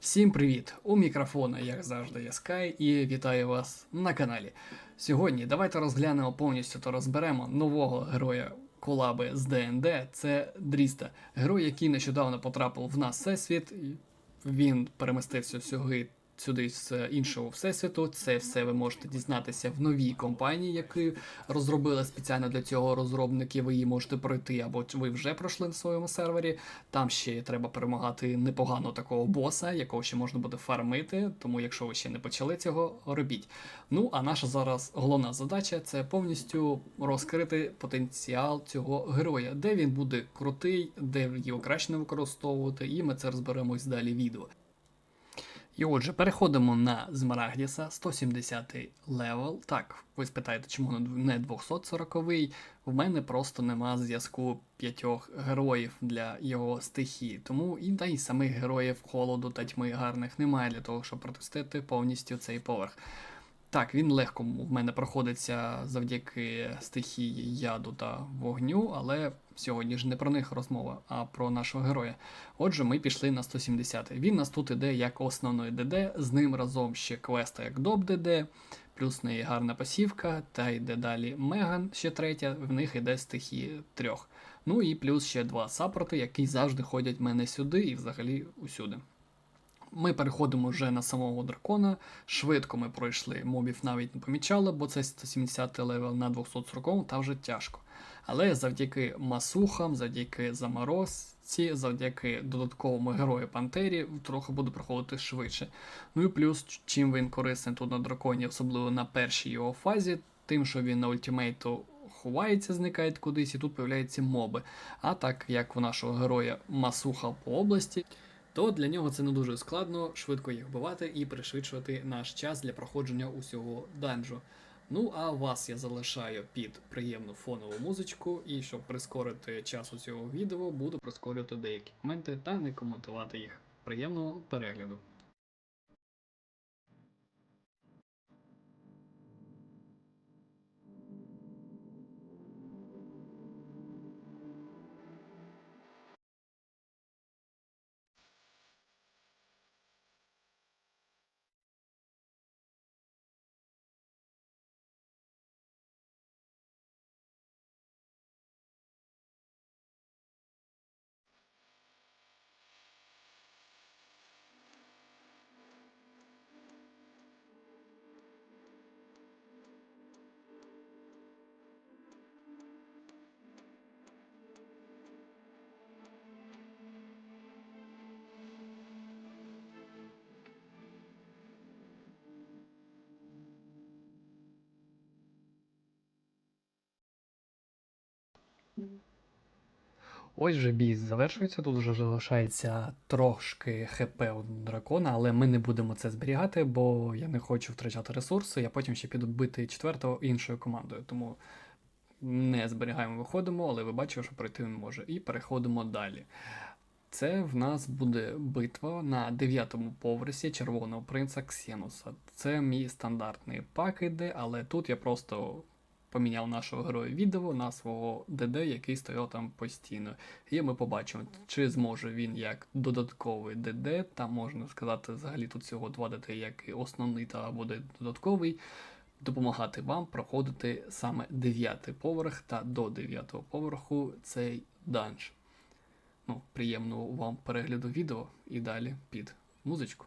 Всім привіт! У мікрофона, як завжди, я Скай, і вітаю вас на каналі. Сьогодні давайте розглянемо повністю та розберемо нового героя колаби з ДНД. Це Дріста, герой, який нещодавно потрапив в нас всесвіт. Він перемістився сюди, сюди з іншого всесвіту. Це все ви можете дізнатися в новій компанії, яку розробили спеціально для цього розробники. Ви її можете пройти, або ви вже пройшли на своєму сервері. Там ще треба перемагати непоганого такого боса, якого ще можна буде фармити. Тому, якщо ви ще не почали цього, робіть. Ну а наша зараз головна задача це повністю розкрити потенціал цього героя, де він буде крутий, де його краще не використовувати, і ми це розберемось далі відео. І отже, переходимо на Змарагдіса, 170 левел. Так, ви спитаєте, чому не 240-й? В мене просто нема зв'язку п'ятьох героїв для його стихії. Тому і та й самих героїв холоду та тьми гарних немає для того, щоб протестити повністю цей поверх. Так, він легко в мене проходиться завдяки стихії яду та вогню, але сьогодні ж не про них розмова, а про нашого героя. Отже, ми пішли на 170. Він нас тут іде як основної ДД, з ним разом ще квеста як доп ДД, плюс в неї гарна пасівка, та йде далі Меган, ще третя, в них іде стихії трьох. Ну і плюс ще два саппорти, які завжди ходять мене сюди і взагалі усюди. Ми переходимо вже на самого дракона. Швидко ми пройшли, мобів навіть не помічали, бо це 170 левел на 240 та вже тяжко. Але завдяки масухам, завдяки заморозці, завдяки додатковому герою Пантері, трохи буде проходити швидше. Ну і плюс, чим він корисний тут на драконі, особливо на першій його фазі, тим, що він на ультимейту ховається, зникає кудись, і тут появляються моби. А так як у нашого героя масуха по області то для нього це не дуже складно швидко їх вбивати і пришвидшувати наш час для проходження усього данжу. Ну а вас я залишаю під приємну фонову музичку, і щоб прискорити час у цього відео, буду прискорювати деякі моменти та не коментувати їх. Приємного перегляду! Ось вже бій завершується, тут вже залишається трошки хп у дракона, але ми не будемо це зберігати, бо я не хочу втрачати ресурси, я потім ще піду бити четвертого іншою командою. Тому не зберігаємо, виходимо, але ви бачите, що пройти він може. І переходимо далі. Це в нас буде битва на дев'ятому поверсі Червоного принца Ксенуса. Це мій стандартний пак іде, але тут я просто поміняв нашого героя відео на свого ДД, який стояв там постійно. І ми побачимо, чи зможе він як додатковий ДД, там можна сказати, взагалі тут всього два ДД, як і основний та буде додатковий. Допомагати вам проходити саме дев'ятий поверх та до дев'ятого поверху цей данж. Ну, приємного вам перегляду відео і далі під музичку.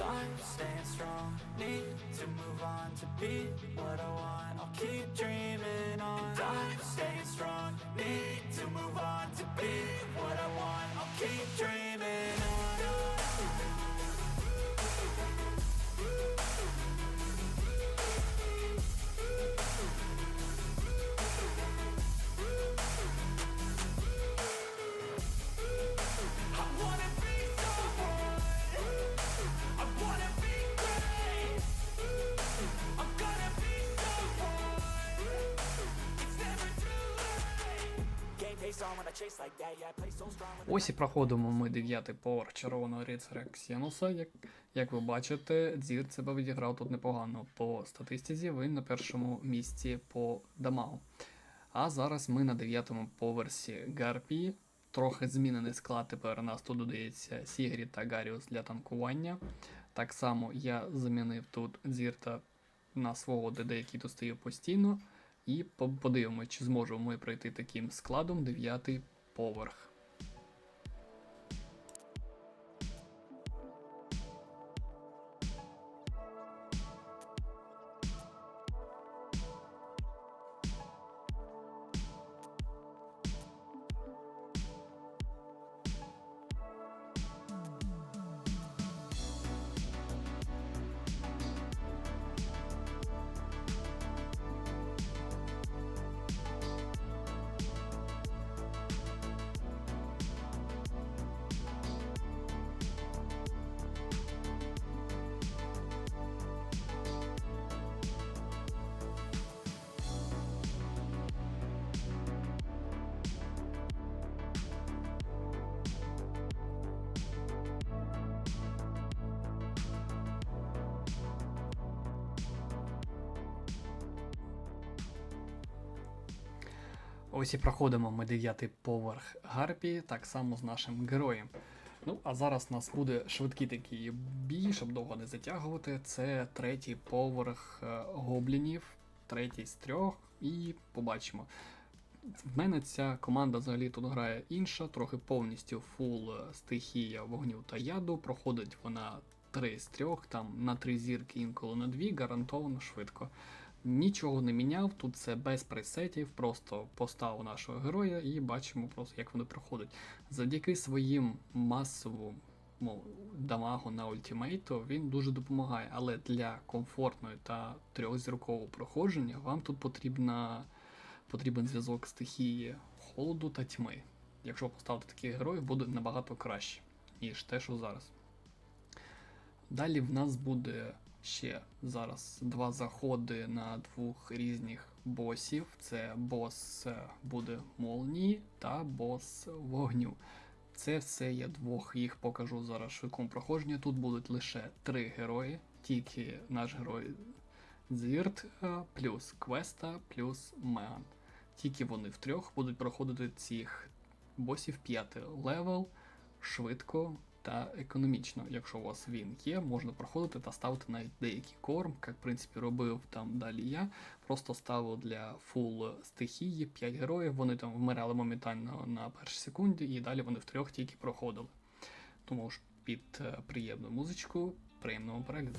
Time staying strong, need to move on to be what I want. I'll keep dreaming on. I'm staying strong, need to move on to be what I want. I'll keep dreaming on. Ось і проходимо ми дев'ятий поверх червоного рицаря Ксенуса. Як, як ви бачите, Дзір себе відіграв тут непогано. По статистиці він на першому місці по дамагу. А зараз ми на дев'ятому поверсі Гарпії. Трохи змінений склад тепер у нас тут додається Сігрід та Гаріус для танкування. Так само я замінив тут Дзірта на свого ДД, який тут стоїть постійно. І подивимося, чи зможемо ми пройти таким складом дев'ятий поверх. Ось і проходимо ми дев'ятий поверх Гарпії, так само з нашим героєм. Ну, а зараз у нас буде швидкий такий бій, щоб довго не затягувати. Це третій поверх е, гоблінів, третій з трьох, і побачимо. В мене ця команда взагалі тут грає інша, трохи повністю фул е, стихія вогню та яду. Проходить вона 3 з 3, там на 3 зірки, інколи на 2, гарантовано швидко. Нічого не міняв, тут це без пресетів, просто поставив нашого героя і бачимо просто, як вони проходять. Завдяки своїм масовому дамагу на ультимейту він дуже допомагає, але для комфортної та трьохзіркового проходження вам тут потрібна, потрібен зв'язок стихії холоду та тьми. Якщо поставити таких героїв, буде набагато краще, ніж те, що зараз. Далі в нас буде ще зараз два заходи на двох різних босів. Це бос е, буде молнії та бос вогню. Це все я двох їх покажу зараз в швидкому проходженні. Тут будуть лише три герої, тільки наш герой Звірт, е, плюс Квеста, плюс Меган. Тільки вони втрьох будуть проходити цих босів п'ятий левел швидко та економічно. Якщо у вас він є, можна проходити та ставити навіть деякий корм, як в принципі робив там далі я. Просто ставив для фул стихії 5 героїв, вони там вмирали моментально на першій секунді, і далі вони в трьох тільки проходили. Тому ж під е, приємну музичку, приємного перегляду.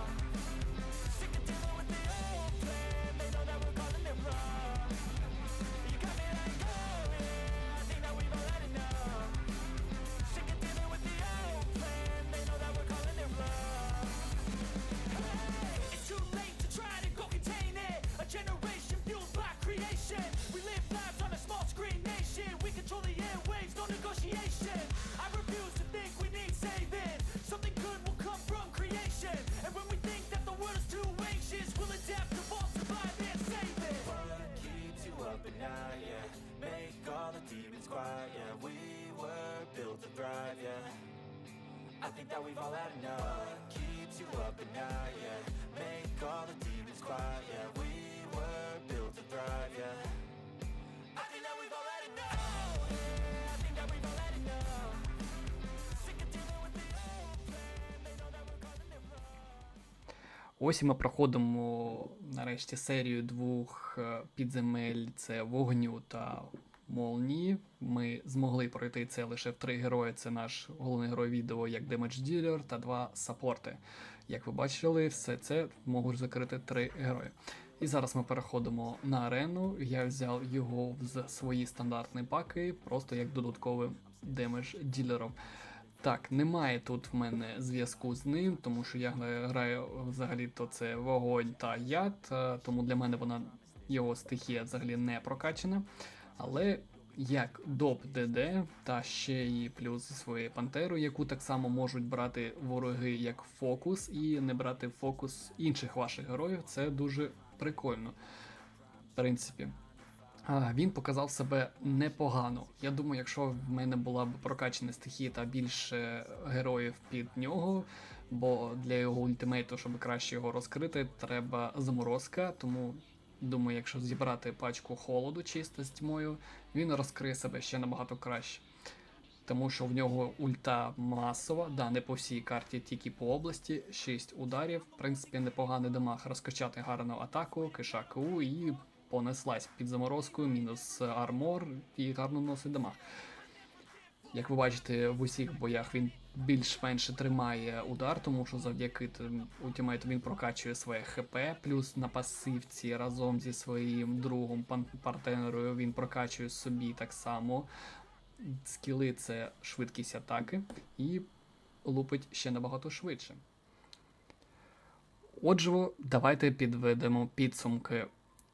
To thrive, yeah. I think that we've all had enough. What keeps you up at night, yeah? Make all the demons quiet, yeah. We were built to thrive, yeah. Ось ми проходимо нарешті серію двох е, підземель: це вогню та молнії. Ми змогли пройти це лише в три герої. Це наш головний герой відео як Damage Dealer та два саппорти. Як ви бачили, все це можуть закрити три герої. І зараз ми переходимо на арену. Я взяв його в свої стандартні паки, просто як додатковим демедж ділером. Так, немає тут в мене зв'язку з ним, тому що я граю, взагалі-то це вогонь та яд, е, тому для мене вона його стихія взагалі не прокачана. Але як доп ДД та ще і плюс зі своєю пантерою, яку так само можуть брати вороги як фокус, і не брати фокус інших ваших героїв, це дуже прикольно. В принципі. Він показав себе непогано. Я думаю, якщо в мене була б прокачана стихія та більше героїв під нього, бо для його ультимейту, щоб краще його розкрити, треба заморозка. Тому думаю, якщо зібрати пачку холоду чисто з тьмою, він розкриє себе ще набагато краще. Тому що в нього ульта масова, да, не по всій карті, тільки по області. 6 ударів. В принципі, непоганий дамаг розкачати гарну атаку, кишаку і понеслась під заморозкою, мінус армор і гарно носить дамаг. Як ви бачите, в усіх боях він більш-менш тримає удар, тому що завдяки тим ультимейту він прокачує своє ХП, плюс на пасивці разом зі своїм другом партнерою він прокачує собі так само. Скіли це швидкість атаки і лупить ще набагато швидше. Отже, давайте підведемо підсумки.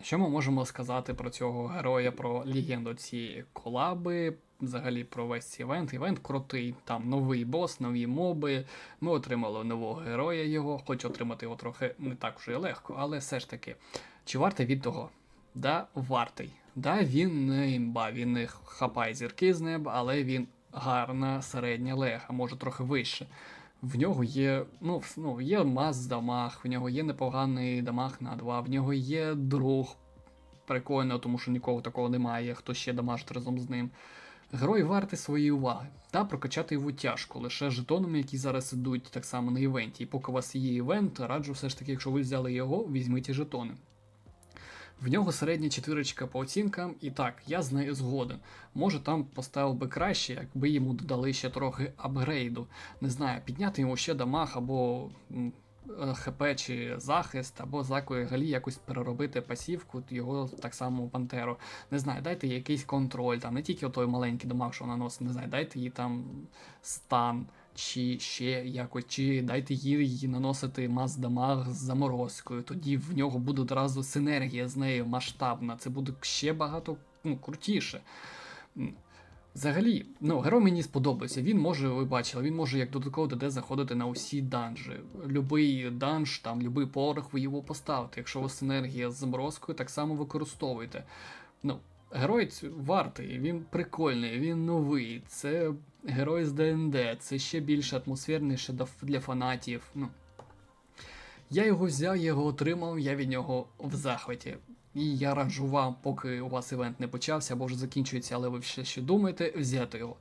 Що ми можемо сказати про цього героя, про легенду цієї колаби, взагалі про весь цей івент. Івент крутий, там новий бос, нові моби. Ми отримали нового героя його, хоч отримати його трохи не так вже легко, але все ж таки, чи вартий від того? Да, вартий. Да, він не імба, він не хапає зірки з неба, але він гарна середня лега, може трохи вище. В нього є, ну, ну, є маз дамаг, в нього є непоганий дамаг на 2, в нього є друг. Прикольно, тому що нікого такого немає, хто ще дамажить разом з ним. Герой вартий своєї уваги. Та прокачати його тяжко, лише жетонами, які зараз ідуть так само на івенті. І поки у вас є івент, раджу все ж таки, якщо ви взяли його, візьміть і жетони. В нього середня четвірочка по оцінкам, і так, я з нею згоден. Може там поставив би краще, якби йому додали ще трохи апгрейду. Не знаю, підняти йому ще дамаг або ХП чи захист, або закої галі якось переробити пасівку, його так само пантеру. Не знаю, дайте їй якийсь контроль, там не тільки той маленький дамаг, що вона носить, не знаю, дайте їй там стан. Чи ще якось, чи дайте їй їй наносити мас дамаг з заморозкою. Тоді в нього буде одразу синергія з нею масштабна. Це буде ще багато ну, крутіше. Взагалі, ну, герой мені сподобався. Він може, ви бачили, він може як додатково ДД заходити на усі данжі. Любий данж, там, любий поверх ви його поставите. Якщо у вас синергія з заморозкою, так само використовуйте. Ну, герой вартий, він прикольний, він новий. Це герой з ДНД, це ще більш атмосферніше для фанатів. Ну, я його взяв, я його отримав, я від нього в захваті. І я раджу вам, поки у вас івент не почався або вже закінчується, але ви ще ще думаєте, взяти його.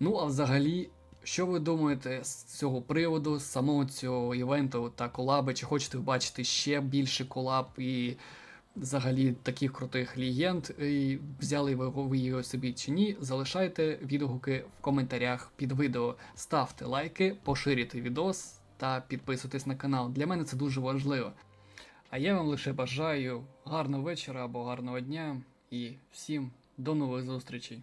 Ну а взагалі, що ви думаєте з цього приводу, з самого цього івенту та колаби? Чи хочете бачити ще більше колаб і взагалі таких крутих легенд? І взяли ви його собі чи ні? Залишайте відгуки в коментарях під відео, ставте лайки, поширюйте відос та підписуйтесь на канал. Для мене це дуже важливо. А я вам лише бажаю гарного вечора або гарного дня і всім до нових зустрічей.